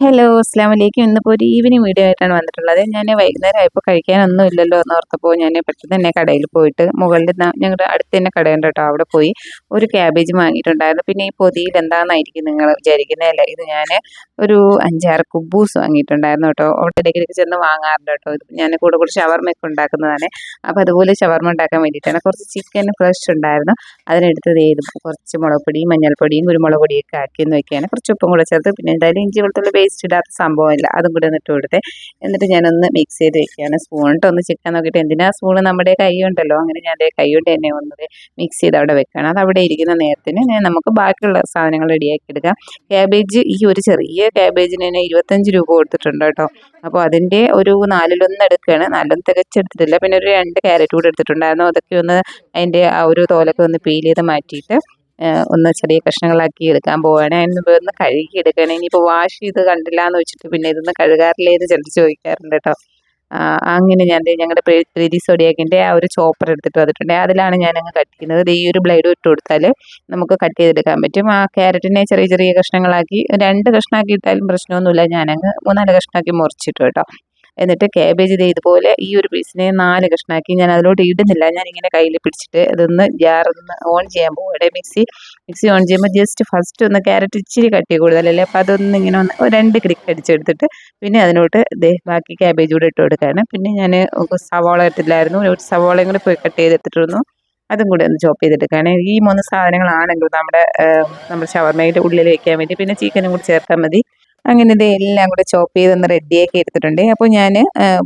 Hello അസ്സാം വലൈക്കും ഇന്നിപ്പോൾ ഒരു ഈവനിങ് വീഡിയോ ആയിട്ടാണ് വന്നിട്ടുള്ളത്. ഞാൻ വൈകുന്നേരം ആയപ്പോൾ കഴിക്കാനൊന്നും ഇല്ലല്ലോ എന്ന് ഓർത്തപ്പോൾ ഞാൻ പെട്ടെന്ന് തന്നെ കടയിൽ പോയിട്ട് മുകളിൽ ഞങ്ങളുടെ അടുത്ത് തന്നെ കടയുണ്ട് കേട്ടോ. അവിടെ പോയി ഒരു ക്യാബേജ് വാങ്ങിയിട്ടുണ്ടായിരുന്നു. പിന്നെ ഈ പൊതിയിൽ എന്താണെന്നായിരിക്കും നിങ്ങൾ വിചാരിക്കുന്നതല്ല ഇത് ഞാൻ ഒരു അഞ്ചാറ് കുബൂസ് വാങ്ങിയിട്ടുണ്ടായിരുന്നു കേട്ടോ. അവിടെ ഇടയ്ക്കിടയ്ക്ക് ചെന്ന് വാങ്ങാറുണ്ട് കേട്ടോ. ഇത് ഞാൻ കൂടെ കൂടെ ഷവർമ്മയൊക്കെ ഉണ്ടാക്കുന്നതാണ്. അപ്പോൾ അതുപോലെ ഷവർമ്മ ഉണ്ടാക്കാൻ വേണ്ടിയിട്ടാണ് കുറച്ച് ചിക്കൻ ഫ്രഷ് ഉണ്ടായിരുന്നു. അതിനെടുത്ത് ഇത് കുറച്ച് മുളക് പൊടിയും മഞ്ഞൾപ്പൊടിയും കുരുമുളക് പൊടിയൊക്കെ ആക്കിയെന്ന് വെക്കുകയാണ് കുറച്ച് ഉപ്പും കൂടെ ചേർത്ത് പിന്നെ എന്തായാലും ഇഞ്ചി വെളുത്തുള്ളി പേസ്റ്റ് ഇടാത്ത സംഭവമില്ല. അതും കൂടെ ഒന്ന് ഇട്ട് കൊടുത്തേ. എന്നിട്ട് ഞാനൊന്ന് മിക്സ് ചെയ്ത് വെക്കുകയാണ്. സ്പൂൺ ഇട്ട് ഒന്ന് ചിക്കൻ നോക്കിയിട്ട് എന്തിനാ സ്പൂൺ നമ്മുടെ കൈ ഉണ്ടല്ലോ? അങ്ങനെ ഞാൻ അതേ കൈ കൊണ്ട് തന്നെ ഒന്ന് മിക്സ് ചെയ്ത് അവിടെ വെക്കണം അത് അവിടെ ഇരിക്കുന്ന നേരത്തിന് ഞാൻ നമുക്ക് ബാക്കിയുള്ള സാധനങ്ങൾ റെഡിയാക്കി എടുക്കാം. ക്യാബേജ് ഈ ഒരു ചെറിയ ക്യാബേജിന് തന്നെ ഇരുപത്തഞ്ച് രൂപ കൊടുത്തിട്ടുണ്ട് കേട്ടോ. അപ്പോൾ അതിന്റെ ഒരു നാലിലൊന്ന് എടുക്കുകയാണ്. നാലിലൊന്ന് തികച്ചെടുത്തിട്ടില്ല. പിന്നെ ഒരു രണ്ട് ക്യാരറ്റ് കൂടെ എടുത്തിട്ടുണ്ടായിരുന്നു. അതൊക്കെ ഒന്ന് അതിന്റെ ആ ഒരു തോലൊക്കെ ഒന്ന് പീൽ ചെയ്ത് മാറ്റിയിട്ട് ഒന്ന് ചെറിയ കഷ്ണങ്ങളാക്കി എടുക്കാൻ പോവുകയാണ് അതിന് ഒന്ന് കഴുകി എടുക്കണം. ഇനിയിപ്പോൾ വാഷ് ചെയ്ത് കണ്ടില്ല എന്ന് വെച്ചിട്ട് പിന്നെ ഇതൊന്ന് കഴുകാറില്ലേ എന്ന് ചിലർ ചോദിക്കാറുണ്ട് കേട്ടോ അങ്ങനെ ഞാൻ ഞങ്ങളുടെ പ്രീതി സോഡിയാക്കിന്റെ ആ ഒരു ചോപ്പർ എടുത്തിട്ട് വന്നിട്ടുണ്ട്. അതിലാണ് ഞാൻ അങ്ങ് കട്ട് ചെയ്യുന്നത് ഈ ഒരു ബ്ലേഡ് ഇട്ട് കൊടുത്താൽ നമുക്ക് കട്ട് ചെയ്തെടുക്കാൻ പറ്റും. ആ ക്യാരറ്റിനെ ചെറിയ ചെറിയ കഷ്ണങ്ങളാക്കി രണ്ട് കഷ്ണമാക്കി ഇട്ടാലും പ്രശ്നമൊന്നുമില്ല. ഞാനങ്ങ് മൂന്നാൽ കഷ്ണമാക്കി മുറിച്ചിട്ടു കേട്ടോ. എന്നിട്ട് കാബേജ് ഇത് ഇതുപോലെ ഈ ഒരു പീസിനെ നാല് കഷ്ണാക്കി ഞാൻ അതിലോട്ട് ഇടുന്നില്ല. ഞാൻ ഇങ്ങനെ കയ്യിൽ പിടിച്ചിട്ട് ഇതൊന്ന് ജാറൊന്ന് ഓൺ ചെയ്യാൻ പോവുകയാണ്. മിക്സി മിക്സി ഓൺ ചെയ്യുമ്പോൾ ജസ്റ്റ് ഫസ്റ്റ് ഒന്ന് ക്യാരറ്റ് ഇച്ചിരി കട്ടി കൂടുതലല്ലേ? അപ്പോൾ അതൊന്ന് ഇങ്ങനെ ഒന്ന് രണ്ട് ക്ലിക്ക് അടിച്ചെടുത്തിട്ട് പിന്നെ അതിനോട്ട് ദേ ബാക്കി ക്യാബേജ് കൂടെ ഇട്ട് കൊടുക്കുകയാണ്. പിന്നെ ഞാൻ സവാള ഇട്ടില്ലായിരുന്നു. ഒരു സവാളയും കൂടി പോയി കട്ട് ചെയ്തെടുത്തിട്ടിരുന്നു അതും കൂടി ഒന്ന് ചോപ്പ് ചെയ്തെടുക്കുകയാണ്. ഈ മൂന്ന് സാധനങ്ങളാണെങ്കിൽ നമ്മുടെ നമ്മുടെ ഷവർമയുടെ ഉള്ളിൽ വെക്കാൻ വേണ്ടി. പിന്നെ ചിക്കനും കൂടി ചേർത്താൽ മതി. അങ്ങനെ ഇത് എല്ലാം കൂടെ ചോപ്പ് ചെയ്തൊന്ന് റെഡിയാക്കി എടുത്തിട്ടുണ്ട്. അപ്പോൾ ഞാൻ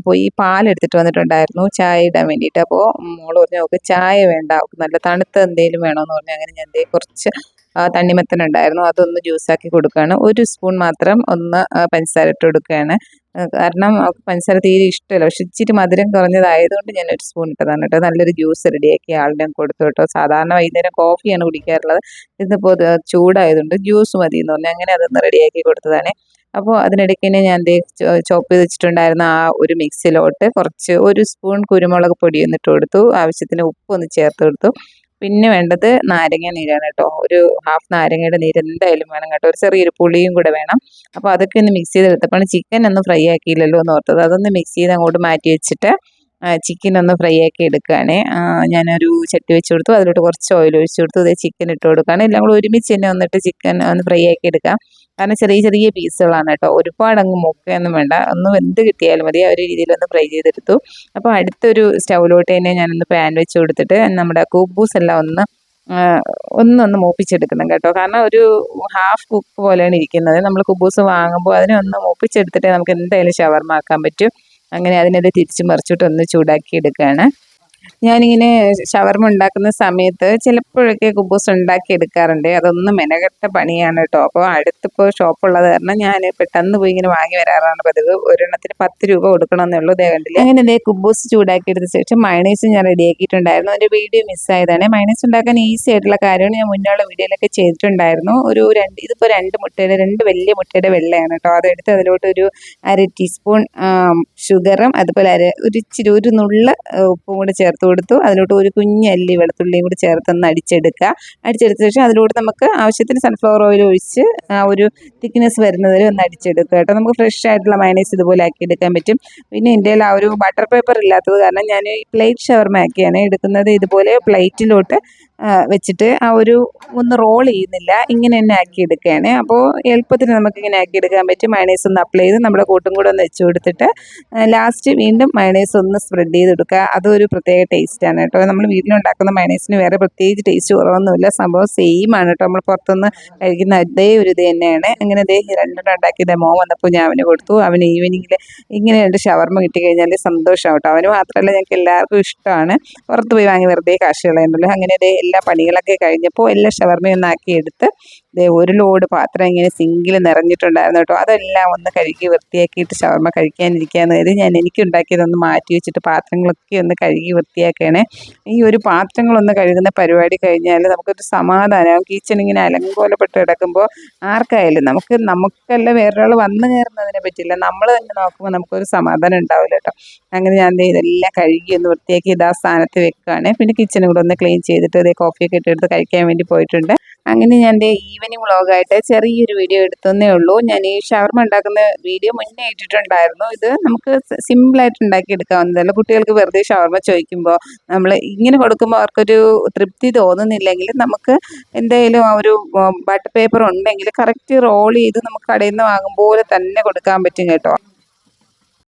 പോയി പാലെടുത്തിട്ട് വന്നിട്ടുണ്ടായിരുന്നു. ചായ ഇടാൻ വേണ്ടിയിട്ട്. അപ്പോൾ മോൾ പറഞ്ഞു അവൾക്ക് ചായ വേണ്ട. അവൾക്ക് നല്ല തണുത്ത എന്തെങ്കിലും വേണമെന്ന് പറഞ്ഞു. അങ്ങനെ ഞാൻ കുറച്ച് തണ്ണിമത്തൻ ഉണ്ടായിരുന്നു അതൊന്ന് ജ്യൂസാക്കി കൊടുക്കുകയാണ്. ഒരു സ്പൂൺ മാത്രം ഒന്ന് പഞ്ചസാര ഇട്ട് കൊടുക്കുകയാണ്. കാരണം പഞ്ചസാര തീരെ ഇഷ്ടമല്ല. പക്ഷെ ഇച്ചിരി മധുരം കുറഞ്ഞതായതുകൊണ്ട് ഞാൻ ഒരു സ്പൂൺ ഇട്ടതാണ് കേട്ടോ. നല്ലൊരു ജ്യൂസ് റെഡിയാക്കി ആളുടെ കൊടുത്തു കേട്ടോ. സാധാരണ വൈകുന്നേരം കോഫിയാണ് കുടിക്കാറുള്ളത്. ഇതിപ്പോൾ ചൂടായതുകൊണ്ട് ജ്യൂസ് മതി എന്ന് പറഞ്ഞു. അങ്ങനെ അതൊന്ന് റെഡിയാക്കി കൊടുത്തതാണ്. അപ്പോൾ അതിനിടയ്ക്ക് തന്നെ ഞാൻ ചോപ്പ് ചെയ്ത് വെച്ചിട്ടുണ്ടായിരുന്ന ആ ഒരു മിക്സിലോട്ട് കുറച്ച് ഒരു സ്പൂൺ കുരുമുളക് പൊടി ഒന്നിട്ട് കൊടുത്തു. ആവശ്യത്തിന് ഉപ്പ് ഒന്ന് ചേർത്ത് കൊടുത്തു. പിന്നെ വേണ്ടത് നാരങ്ങ നീരാണ് കേട്ടോ. ഒരു ഹാഫ് നാരങ്ങയുടെ നീര് എന്തായാലും വേണം കേട്ടോ. ഒരു ചെറിയൊരു പുളിയും കൂടെ വേണം. അപ്പോൾ അതൊക്കെ ഒന്ന് മിക്സ് ചെയ്തെടുത്തപ്പോൾ ചിക്കൻ ഒന്ന് ഫ്രൈ ആക്കിയില്ലല്ലോ എന്ന് ഓർത്തത്. അതൊന്ന് മിക്സ് ചെയ്ത് അങ്ങോട്ട് മാറ്റി വെച്ചിട്ട് ചിക്കൻ ഒന്ന് ഫ്രൈ ആക്കി എടുക്കുകയാണ്. ഞാനൊരു ചട്ടി വെച്ച് കൊടുത്തു. അതിലോട്ട് കുറച്ച് ഓയിൽ ഒഴിച്ച് കൊടുത്തു. ഇതേ ചിക്കൻ ഇട്ട് കൊടുക്കുകയാണ്. എല്ലാം കൂടെ ഒരുമിച്ച് തന്നെ വന്നിട്ട് ചിക്കൻ ഒന്ന് ഫ്രൈ ആക്കി എടുക്കാം. കാരണം ചെറിയ ചെറിയ പീസുകളാണ് കേട്ടോ. ഒരുപാട് അങ്ങ് മുക്കയൊന്നും വേണ്ട. ഒന്ന് എന്ത് കിട്ടിയാലും മതി. ആ ഒരു രീതിയിൽ ഒന്ന് ഫ്രൈ ചെയ്തെടുത്തു. അപ്പോൾ അടുത്തൊരു സ്റ്റൗവിലോട്ട് തന്നെ ഞാനൊന്ന് പാൻ വെച്ച് കൊടുത്തിട്ട് നമ്മുടെ കൂബൂസ് എല്ലാം ഒന്ന് ഒന്നൊന്ന് മൂപ്പിച്ചെടുക്കണം കേട്ടോ. കാരണം ഒരു ഹാഫ് കുക്ക് പോലെയാണ് ഇരിക്കുന്നത്. നമ്മൾ കുബൂസ് വാങ്ങുമ്പോൾ അതിനെ ഒന്ന് മൂപ്പിച്ചെടുത്തിട്ടേ നമുക്ക് എന്തായാലും ഷവർമ ആക്കാൻ പറ്റും. അങ്ങനെ അതിനെ തിരിച്ച് മറിച്ചിട്ട് ഒന്ന് ചൂടാക്കി എടുക്കുകയാണ് ഞാനിങ്ങനെ ഷവർമ ഉണ്ടാക്കുന്ന സമയത്ത് ചിലപ്പോഴൊക്കെ കുബൂസ് ഉണ്ടാക്കി എടുക്കാറുണ്ട്. അതൊന്നും മെനകെട്ട പണിയാണ് കേട്ടോ അപ്പോൾ അടുത്തിപ്പോൾ ഷോപ്പുള്ളത് കാരണം ഞാൻ പെട്ടെന്ന് പോയി ഇങ്ങനെ വാങ്ങി വരാറാണ് പതിവ്. ഒരെണ്ണത്തിന് പത്ത് രൂപ കൊടുക്കണമെന്നുള്ളൂ ദേവണ്ടിൽ അങ്ങനെ ദേ കുബൂസ് ചൂടാക്കി എടുത്ത ശേഷം മയണൈസ് ഞാൻ റെഡിയാക്കിയിട്ടുണ്ടായിരുന്നു അതിന്റെ വീഡിയോ മിസ്സായതാണ് മയണൈസ് ഉണ്ടാക്കാൻ ഈസി ആയിട്ടുള്ള കാര്യമാണ്. ഞാൻ മുന്നേയുള്ള വീഡിയോയിലൊക്കെ ചെയ്തിട്ടുണ്ടായിരുന്നു. ഒരു രണ്ട് ഇതിപ്പോൾ രണ്ട് മുട്ടയുടെ രണ്ട് വലിയ മുട്ടയുടെ വെള്ളയാണ് കേട്ടോ അതെടുത്ത് അതിലോട്ട് ഒരു അര ടീസ്പൂൺ ഷുഗറും അതുപോലെ അര ഒരു ഇച്ചിരി ഒരു നുള്ള ഉപ്പും കൂടെ ചേർത്ത് കൊടുത്തു. അതിലോട്ട് ഒരു കുഞ്ഞല്ലി വെളുത്തുള്ളിയും കൂടി ചേർത്തൊന്ന് അടിച്ചെടുക്കുക. അടിച്ചെടുത്ത ശേഷം അതിലോട്ട് നമുക്ക് ആവശ്യത്തിന് സൺഫ്ലവർ ഓയിൽ ഒഴിച്ച് ആ ഒരു തിക്നെസ് വരുന്നത് വരെ ഒന്ന് അടിച്ചെടുക്കുക കേട്ടോ. നമുക്ക് ഫ്രഷ് ആയിട്ടുള്ള മയണൈസ് ഇതുപോലെ ആക്കി എടുക്കാൻ പറ്റും. പിന്നെ എന്റെ ആ ഒരു ബട്ടർ പേപ്പർ ഇല്ലാത്തത് കാരണം ഞാൻ പ്ലേറ്റ് ഷവർമ ആക്കിയാണ് എടുക്കുന്നത്. ഇതുപോലെ പ്ലേറ്റിലോട്ട് വെച്ചിട്ട് ആ ഒരു ഒന്ന് റോൾ ചെയ്യുന്നില്ല. ഇങ്ങനെ തന്നെ ആക്കി എടുക്കുകയാണ് അപ്പോൾ എളുപ്പത്തിന് നമുക്ക് ഇങ്ങനെ ആക്കി എടുക്കാൻ പറ്റും. മയണൈസ് ഒന്ന് അപ്ലൈ ചെയ്ത് നമ്മുടെ കൂട്ടും കൂടെ ഒന്ന് വെച്ച് കൊടുത്തിട്ട് ലാസ്റ്റ് വീണ്ടും മയണൈസ് ഒന്ന് സ്പ്രെഡ് ചെയ്ത് കൊടുക്കുക അതൊരു പ്രത്യേക ടേസ്റ്റാണ് കേട്ടോ. നമ്മൾ വീട്ടിലുണ്ടാക്കുന്ന മയണൈസിന് വേറെ പ്രത്യേകിച്ച് ടേസ്റ്റ് കുറവൊന്നുമില്ല. സംഭവം സെയിം ആണ് കേട്ടോ. നമ്മൾ പുറത്തുനിന്ന് കഴിക്കുന്ന അതേ ഒരു ഇത് തന്നെയാണ്. അങ്ങനെ അതേ രണ്ടെണ്ണം ഉണ്ടാക്കിയത് മോൻ വന്നപ്പോൾ ഞാൻ അവന് കൊടുത്തു. അവന് ഈവനിങ്ങിൽ ഇങ്ങനെ രണ്ട് ഷവർമ്മ കിട്ടിക്കഴിഞ്ഞാൽ സന്തോഷം കേട്ടോ. അവന് മാത്രമല്ല ഞങ്ങൾക്ക് എല്ലാവർക്കും ഇഷ്ടമാണ്. പുറത്ത് പോയി വാങ്ങി വെറുതെ കാശ് കളയുന്നുള്ളൂ അങ്ങനെ അതേ എല്ലാ പണികളൊക്കെ കഴിഞ്ഞപ്പോൾ എല്ലാ ഷവർമ്മയും ഒന്ന് ആക്കി എടുത്ത് ദേ ഒരു ലോഡ് പാത്രം ഇങ്ങനെ സിങ്കിൽ നിറഞ്ഞിട്ടുണ്ടായിരുന്നു കേട്ടോ. അതെല്ലാം ഒന്ന് കഴുകി വൃത്തിയാക്കിയിട്ട് ഷവർമ്മ കഴിക്കാനിരിക്കാന്ന് കരുതി ഞാൻ എനിക്ക് ഉണ്ടാക്കിയതൊന്ന് മാറ്റി വെച്ചിട്ട് പാത്രങ്ങളൊക്കെ ഒന്ന് കഴുകി വൃത്തിയാക്കണേ. ഈ ഒരു പാത്രങ്ങളൊന്ന് കഴുകുന്ന പരിപാടി കഴിഞ്ഞാൽ നമുക്കൊരു സമാധാനം. കിച്ചൺ ഇങ്ങനെ അലങ്കോലപ്പെട്ട് കിടക്കുമ്പോൾ ആർക്കായാലും നമുക്ക് നമുക്കല്ല വേറൊരാൾ വന്നു കയറുന്നതിനെ പറ്റില്ല. നമ്മൾ തന്നെ നോക്കുമ്പോൾ നമുക്കൊരു സമാധാനം ഉണ്ടാവില്ല കേട്ടോ. അങ്ങനെ ഞാൻ ഇതെല്ലാം കഴുകി ഒന്ന് വൃത്തിയാക്കി ഇതാ സ്ഥാനത്ത് വെക്കുകയാണ് പിന്നെ കിച്ചണും കൂടെ ഒന്ന് ക്ലീൻ ചെയ്തിട്ട് ഇതേ കോഫിയൊക്കെ ഇട്ടെടുത്ത് കഴിക്കാൻ വേണ്ടി പോയിട്ടുണ്ട്. അങ്ങനെ ഞാൻ എന്റെ ഈവനിങ് വ്ളോഗായിട്ട് ചെറിയൊരു വീഡിയോ എടുത്തതേ ഉള്ളൂ. ഞാൻ ഈ ഷവർമ ഉണ്ടാക്കുന്ന വീഡിയോ മുന്നേ ഇട്ടിട്ടുണ്ടായിരുന്നു. ഇത് നമുക്ക് സിമ്പിളായിട്ട് ഉണ്ടാക്കി എടുക്കാവുന്നതല്ല കുട്ടികൾക്ക് വെറുതെ ഷവർമ ചോദിക്കുമ്പോൾ നമ്മൾ ഇങ്ങനെ കൊടുക്കുമ്പോൾ അവർക്കൊരു തൃപ്തി തോന്നുന്നില്ലെങ്കിൽ നമുക്ക് എന്തെങ്കിലും ആ ഒരു ബട്ടർ പേപ്പർ ഉണ്ടെങ്കിൽ കറക്റ്റ് റോൾ ചെയ്ത് നമുക്ക് കടയിൽ നിന്ന് വാങ്ങും പോലെ തന്നെ കൊടുക്കാൻ പറ്റും കേട്ടോ.